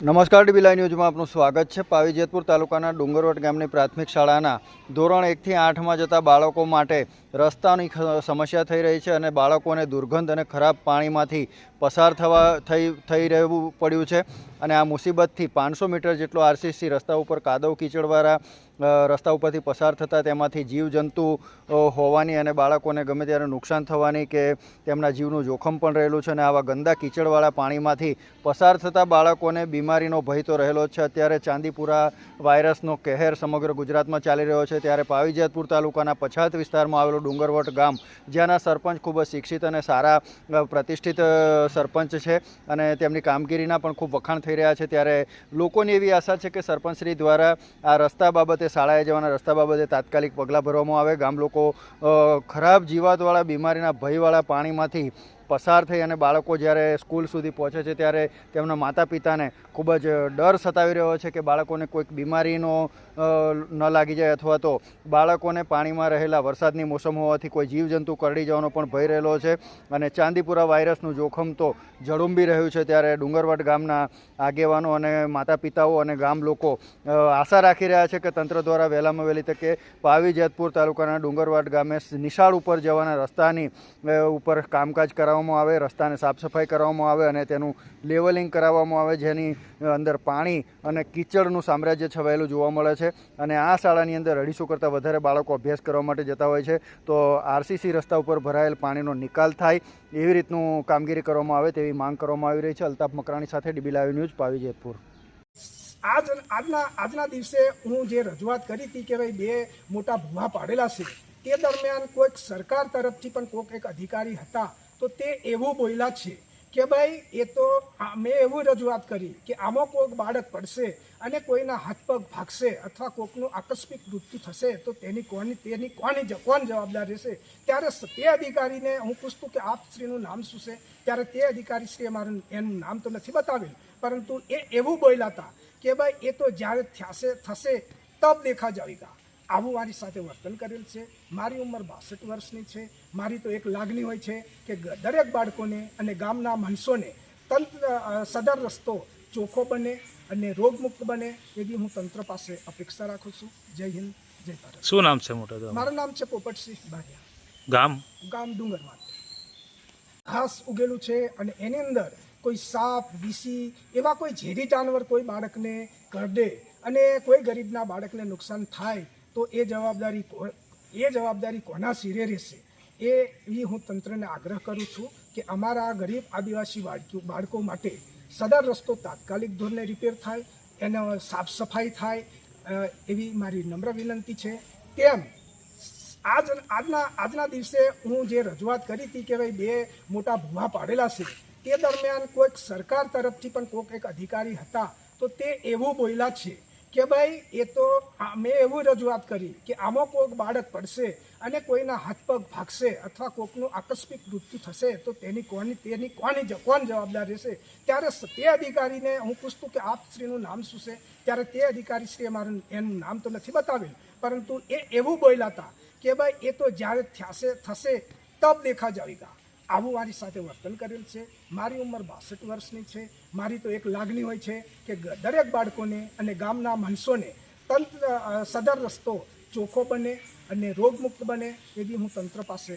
નમસ્કાર ડીબી ન્યૂઝમાં આપનું સ્વાગત છે. પાવી જેતપુર તાલુકાના ડુંગરવટ ગામની પ્રાથમિક શાળાના ધોરણ એકથી આઠમાં જતા બાળકો માટે રસ્તાની સમસ્યા થઈ રહી છે અને બાળકોને દુર્ગંધ અને ખરાબ પાણીમાંથી પસાર થવા, થઈ થઈ રહેવું પડ્યું છે. અને આ મુસીબતથી પાંચસો મીટર જેટલો આરસીસી રસ્તા ઉપર કાદવ કીચડવાળા રસ્તા ઉપરથી પસાર થતાં તેમાંથી જીવજંતુ હોવાની અને બાળકોને ગમે ત્યારે નુકસાન થવાની કે તેમના જીવનું જોખમ પણ રહેલું છે અને આવા ગંદા કીચડવાળા પાણીમાંથી પસાર થતા બાળકોને બીમારીનો ભય તો રહેલો જ છે. અત્યારે ચાંદીપુરા વાયરસનો કહેર સમગ્ર ગુજરાતમાં ચાલી રહ્યો છે. ત્યારે પાવીજેતપુર તાલુકાના પછાત વિસ્તારમાં આવેલું ડુંગરવટ ગામ, જ્યાંના સરપંચ ખૂબ જ શિક્ષિત અને સારા પ્રતિષ્ઠિત સરપંચ છે અને તેમની કામગીરીના પણ ખૂબ વખાણ થઈ રહ્યા છે. ત્યારે લોકોની એવી આશા છે કે સરપંચશ્રી દ્વારા આ રસ્તા બાબતે શાળાએ જવાના રસ્તા બાબતે તાત્કાલિક પગલાં ભરવામાં આવે. ગામ લોકો ખરાબ જીવાતવાળા બીમારીના ભયવાળા પાણીમાંથી પસાર થઈ અને બાળકો જ્યારે સ્કૂલ સુધી પહોંચે છે ત્યારે તેમના માતા પિતાને ખૂબ જ ડર સતાવી રહ્યો છે કે બાળકોને કોઈક બીમારીનો ન લાગી જાય અથવા તો બાળકોને પાણીમાં રહેલા વરસાદની મોસમ હોવાથી કોઈ જીવજંતુ કરડી જવાનો પણ ભય રહેલો છે. અને ચાંદીપુરા વાયરસનું જોખમ તો જડુંબી રહ્યું છે ત્યારે ડુંગરવટ ગામના આગેવાનો અને માતા પિતાઓ અને ગામ લોકો આશા રાખી રહ્યા છે કે તંત્ર દ્વારા વહેલામાં વહેલી તકે પાવી જેતપુર તાલુકાના ડુંગરવાડ ગામે નિશાળ ઉપર જવાના રસ્તાની ઉપર કામકાજ કરાવવામાં આવે, રસ્તાને સાફ સફાઈ કરવામાં આવે અને તેનું લેવલિંગ કરાવવામાં આવે, જેની અંદર પાણી અને કીચડનું સામ્રાજ્ય છવાયેલું જોવા મળે છે. અને આ શાળાની અંદર અઢીસો કરતાં વધારે બાળકો અભ્યાસ કરવા માટે જતા હોય છે. તો આરસીસી રસ્તા ઉપર ભરાયેલ પાણીનો નિકાલ થાય એવી રીતનું કામગીરી કરવામાં આવે તેવી માંગ કરવામાં આવી રહી છે. અલ્તાફ મકરાણી સાથે DB live news Pavi Jetpur. આજ આજના આજના દિવસે હું જે રજૂઆત કરી હતી કે ભાઈ બે મોટા ભૂવા પાડેલા છે, તે દરમિયાન કોઈક સરકાર તરફથી પણ કોઈક એક અધિકારી હતા તો તે એવું બોલ્યા છે કે ભાઈ, એ તો મેં એવું રજૂઆત કરી કે આમાં કોઈક બાળક પડશે અને કોઈના હાથ પગ ભાગશે અથવા કોઈકનું આકસ્મિક મૃત્યુ થશે, તો તેની કોની તેની કોની કોણ જવાબદાર રહેશે? ત્યારે તે અધિકારીને હું પૂછતું કે આપ શ્રીનું નામ શું છે? ત્યારે તે અધિકારી શ્રીએ મારું એનું નામ તો નથી બતાવેલ, પરંતુ એ એવું બોલ્યા હતા કે ભાઈ, એ તો જ્યારે થશે થશે, તબ દેખા જાવેગા આવું મારી સાથે વર્તન કરેલ છે. મારી ઉંમર બાસઠ વર્ષની છે. મારી તો એક લાગણી હોય છે કે દરેક બાળકોને અને ગામના માણસોને તંત્ર સદર રસ્તો ચોખ્ખો બને અને રોગમુક્ત બને એવી હું તંત્ર પાસે અપેક્ષા રાખું છું. જય હિન્દ જય ભારત. શું નામ છે મોટા મારું નામ છે પોપટસિંહ બારિયા. ગામ? ગામ ડુંગરમાં ઘાસ ઉગેલું છે અને એની અંદર કોઈ સાપ વીસી એવા કોઈ ઝેરી જાનવર કોઈ બાળકને કરડે અને કોઈ ગરીબના બાળકને નુકસાન થાય તો એ જવાબદારી એ જવાબદારી કોના શિરે રહેશે? એવી હું તંત્રને આગ્રહ કરું છું કે અમારા ગરીબ આદિવાસી બાળકીઓ, બાળકો માટે સદર રસ્તો તાત્કાલિક ધોરણે રિપેર થાય, એનો સાફ સફાઈ થાય એવી મારી નમ્ર વિનંતી છે. તેમ આજ, આજના આજના દિવસે હું જે રજૂઆત કરી હતી કે ભાઈ બે મોટા ભૂવા પાડેલા છે, તે દરમિયાન કોઈક સરકાર તરફથી પણ કોઈક એક અધિકારી હતા, તો તે એવું બોલ્યા છે કે ભાઈ, એ તો મેં એવું રજૂઆત કરી કે આમાં કોઈક બાળક પડશે અને કોઈના હાથ પગ ભાગશે અથવા કોઈકનું આકસ્મિક મૃત્યુ થશે, તો તેની કોની તેની કોની કોણ જવાબદાર રહેશે? ત્યારે તે અધિકારીને હું પૂછતું કે આપ શ્રીનું નામ શું છે? ત્યારે તે અધિકારી શ્રીએ મારું, એનું નામ તો નથી બતાવેલ. પરંતુ એ એવું બોલ્યા હતા કે ભાઈ, એ તો જ્યારે થશે થશે, તબ દેખા જાવેગા. આવું મારી સાથે વર્તન કરેલ છે. મારી ઉંમર બાસઠ વર્ષની છે. મારી તો એક લાગણી હોય છે કે દરેક બાળકોને અને ગામના માણસોને તંત્ર સદર રસ્તો ચોખ્ખો બને અને રોગમુક્ત બને એવી હું તંત્ર પાસે